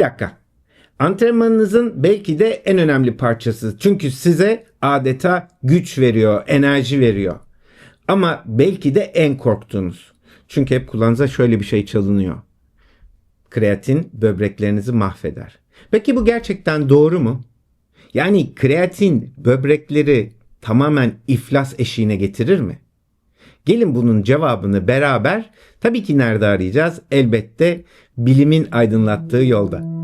dakika. Antrenmanınızın belki de en önemli parçası. Çünkü size adeta güç veriyor, enerji veriyor. Ama belki de en korktuğunuz. Çünkü hep kulağınıza şöyle bir şey çalınıyor. Kreatin böbreklerinizi mahveder. Peki bu gerçekten doğru mu? Yani kreatin böbrekleri tamamen iflas eşiğine getirir mi? Gelin bunun cevabını beraber tabii ki nerede arayacağız? Elbette bilimin aydınlattığı yolda.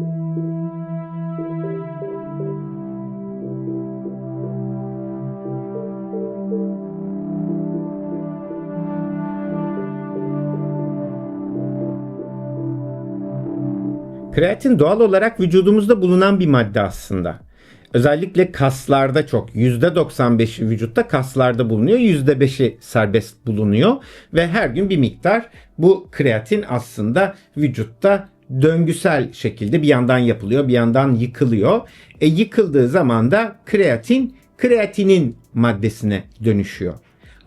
Kreatin doğal olarak vücudumuzda bulunan bir madde aslında. Özellikle kaslarda çok. %95'i vücutta kaslarda bulunuyor. %5'i serbest bulunuyor. Ve her gün bir miktar bu kreatin aslında vücutta döngüsel şekilde bir yandan yapılıyor bir yandan yıkılıyor. E yıkıldığı zaman da kreatin kreatinin maddesine dönüşüyor.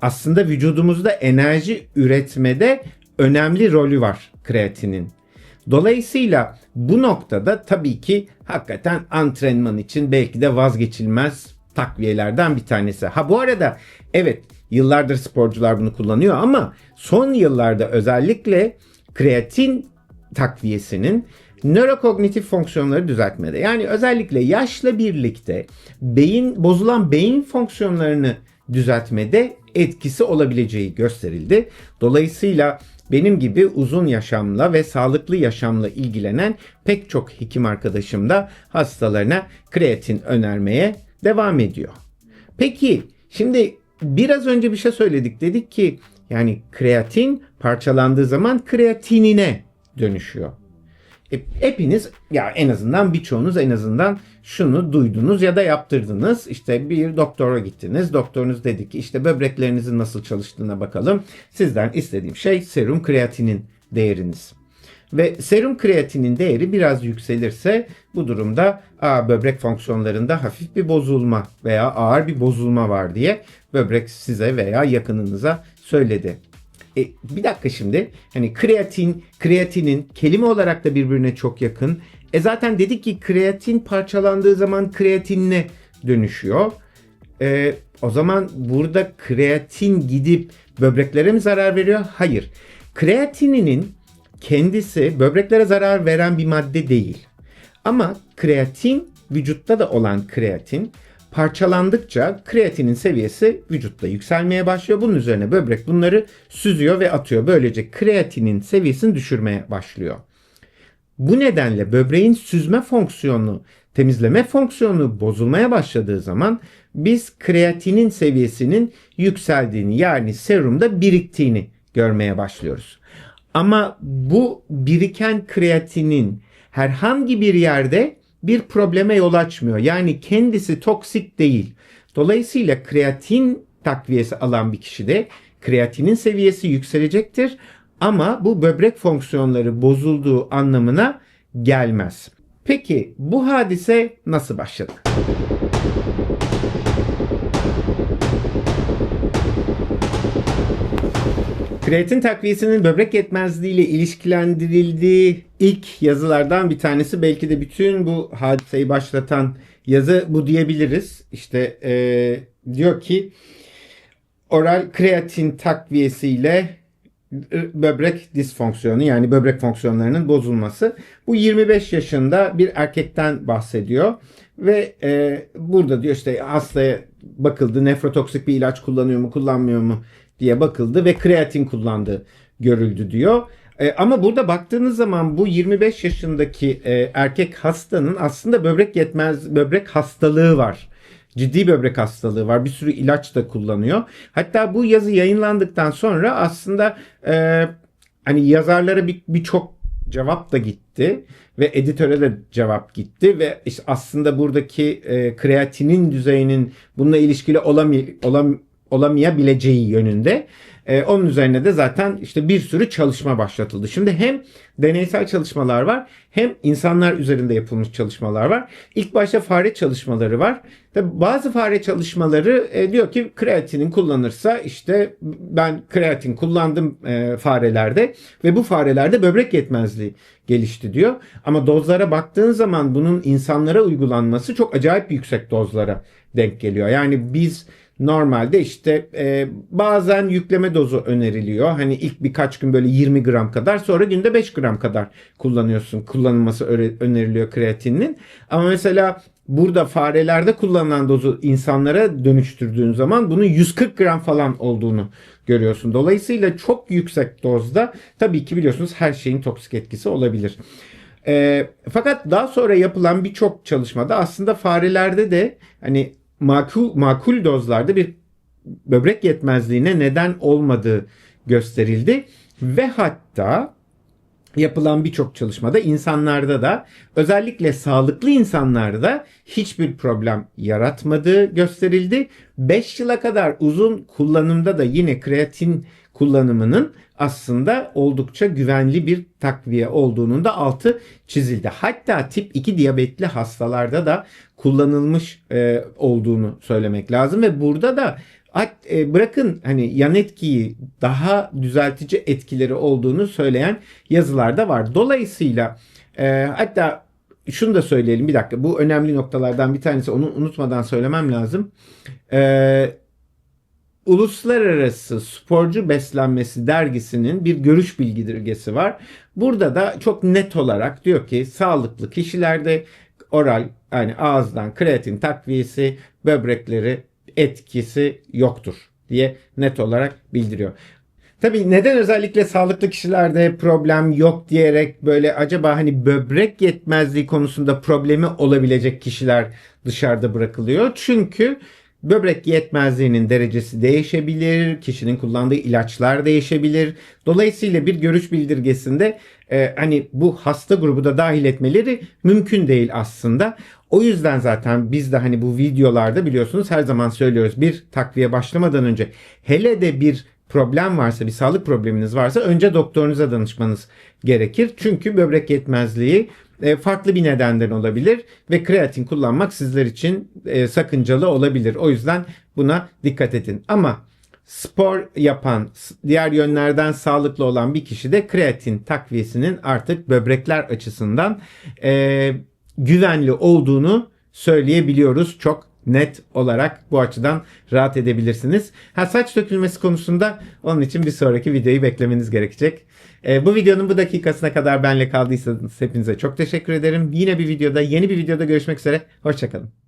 Aslında vücudumuzda enerji üretmede önemli rolü var kreatinin. Dolayısıyla bu noktada tabii ki hakikaten antrenman için belki de vazgeçilmez takviyelerden bir tanesi. Ha bu arada evet yıllardır sporcular bunu kullanıyor ama son yıllarda özellikle kreatin takviyesinin nörokognitif fonksiyonları düzeltmede. Yani özellikle yaşla birlikte beyin bozulan beyin fonksiyonlarını düzeltmede etkisi olabileceği gösterildi. Dolayısıyla benim gibi uzun yaşamla ve sağlıklı yaşamla ilgilenen pek çok hekim arkadaşım da hastalarına kreatin önermeye devam ediyor. Peki şimdi biraz önce bir şey söyledik. Dedik ki yani kreatin parçalandığı zaman kreatinine dönüşüyor. E, hepiniz ya en azından birçoğunuz en azından şunu duydunuz ya da yaptırdınız. İşte bir doktora gittiniz. Doktorunuz dedi ki işte böbreklerinizin nasıl çalıştığına bakalım. Sizden istediğim şey serum kreatinin değeriniz. Ve serum kreatinin değeri biraz yükselirse bu durumda a, böbrek fonksiyonlarında hafif bir bozulma veya ağır bir bozulma var diye böbrek size veya yakınınıza söyledi. E, bir dakika şimdi hani kreatin, kreatinin kelime olarak da birbirine çok yakın. E zaten dedik ki kreatin parçalandığı zaman kreatinine dönüşüyor. E, o zaman burada kreatin gidip böbreklere mi zarar veriyor? Hayır. Kreatininin kendisi böbreklere zarar veren bir madde değil. Ama kreatin vücutta da olan kreatin parçalandıkça kreatinin seviyesi vücutta yükselmeye başlıyor. Bunun üzerine böbrek bunları süzüyor ve atıyor. Böylece kreatinin seviyesini düşürmeye başlıyor. Bu nedenle böbreğin süzme fonksiyonu, temizleme fonksiyonu bozulmaya başladığı zaman biz kreatinin seviyesinin yükseldiğini yani serumda biriktiğini görmeye başlıyoruz. Ama bu biriken kreatinin herhangi bir yerde bir probleme yol açmıyor. Yani kendisi toksik değil. Dolayısıyla kreatin takviyesi alan bir kişide kreatinin seviyesi yükselecektir ama bu böbrek fonksiyonları bozulduğu anlamına gelmez. Peki bu hadise nasıl başladı? Kreatin takviyesinin böbrek yetmezliği ile ilişkilendirildiği ilk yazılardan bir tanesi belki de bütün bu hadiseyi başlatan yazı bu diyebiliriz. İşte e, diyor ki oral kreatin takviyesiyle böbrek disfonksiyonu yani böbrek fonksiyonlarının bozulması. Bu 25 yaşında bir erkekten bahsediyor ve e, burada diyor işte hastaya bakıldı nefrotoksik bir ilaç kullanıyor mu kullanmıyor mu diye bakıldı ve kreatin kullandığı görüldü diyor. E, ama burada baktığınız zaman bu 25 yaşındaki e, erkek hastanın aslında böbrek yetmez böbrek hastalığı var. Ciddi böbrek hastalığı var. Bir sürü ilaç da kullanıyor. Hatta bu yazı yayınlandıktan sonra aslında e, hani yazarlara birçok bir cevap da gitti ve editöre de cevap gitti ve işte aslında buradaki e, kreatinin düzeyinin bununla ilişkili olamay olam olamayabileceği yönünde. Ee, onun üzerine de zaten işte bir sürü çalışma başlatıldı. Şimdi hem deneysel çalışmalar var hem insanlar üzerinde yapılmış çalışmalar var. İlk başta fare çalışmaları var. Tabii bazı fare çalışmaları e, diyor ki kreatinin kullanırsa işte ben kreatin kullandım e, farelerde ve bu farelerde böbrek yetmezliği gelişti diyor. Ama dozlara baktığın zaman bunun insanlara uygulanması çok acayip yüksek dozlara denk geliyor. Yani biz Normalde işte e, bazen yükleme dozu öneriliyor. Hani ilk birkaç gün böyle 20 gram kadar sonra günde 5 gram kadar kullanıyorsun. Kullanılması öneriliyor kreatinin. Ama mesela burada farelerde kullanılan dozu insanlara dönüştürdüğün zaman bunun 140 gram falan olduğunu görüyorsun. Dolayısıyla çok yüksek dozda tabii ki biliyorsunuz her şeyin toksik etkisi olabilir. E, fakat daha sonra yapılan birçok çalışmada aslında farelerde de hani makul, makul dozlarda bir böbrek yetmezliğine neden olmadığı gösterildi ve hatta yapılan birçok çalışmada insanlarda da özellikle sağlıklı insanlarda hiçbir problem yaratmadığı gösterildi. 5 yıla kadar uzun kullanımda da yine kreatin kullanımının aslında oldukça güvenli bir takviye olduğunun da altı çizildi. Hatta tip 2 diyabetli hastalarda da kullanılmış e, olduğunu söylemek lazım ve burada da e, bırakın hani yan etkiyi daha düzeltici etkileri olduğunu söyleyen yazılar da var. Dolayısıyla e, hatta şunu da söyleyelim bir dakika bu önemli noktalardan bir tanesi onu unutmadan söylemem lazım. Eee Uluslararası Sporcu Beslenmesi dergisinin bir görüş bildirgesi var. Burada da çok net olarak diyor ki sağlıklı kişilerde oral yani ağızdan kreatin takviyesi böbrekleri etkisi yoktur diye net olarak bildiriyor. Tabii neden özellikle sağlıklı kişilerde problem yok diyerek böyle acaba hani böbrek yetmezliği konusunda problemi olabilecek kişiler dışarıda bırakılıyor? Çünkü Böbrek yetmezliğinin derecesi değişebilir, kişinin kullandığı ilaçlar değişebilir. Dolayısıyla bir görüş bildirgesinde e, hani bu hasta grubu da dahil etmeleri mümkün değil aslında. O yüzden zaten biz de hani bu videolarda biliyorsunuz her zaman söylüyoruz bir takviye başlamadan önce hele de bir problem varsa, bir sağlık probleminiz varsa önce doktorunuza danışmanız gerekir. Çünkü böbrek yetmezliği e, farklı bir nedenden olabilir ve kreatin kullanmak sizler için e, sakıncalı olabilir. O yüzden buna dikkat edin. Ama spor yapan, diğer yönlerden sağlıklı olan bir kişi de kreatin takviyesinin artık böbrekler açısından e, güvenli olduğunu söyleyebiliyoruz. Çok net olarak bu açıdan rahat edebilirsiniz. Ha saç dökülmesi konusunda onun için bir sonraki videoyu beklemeniz gerekecek. E, bu videonun bu dakikasına kadar benle kaldıysanız hepinize çok teşekkür ederim. Yine bir videoda, yeni bir videoda görüşmek üzere. Hoşçakalın.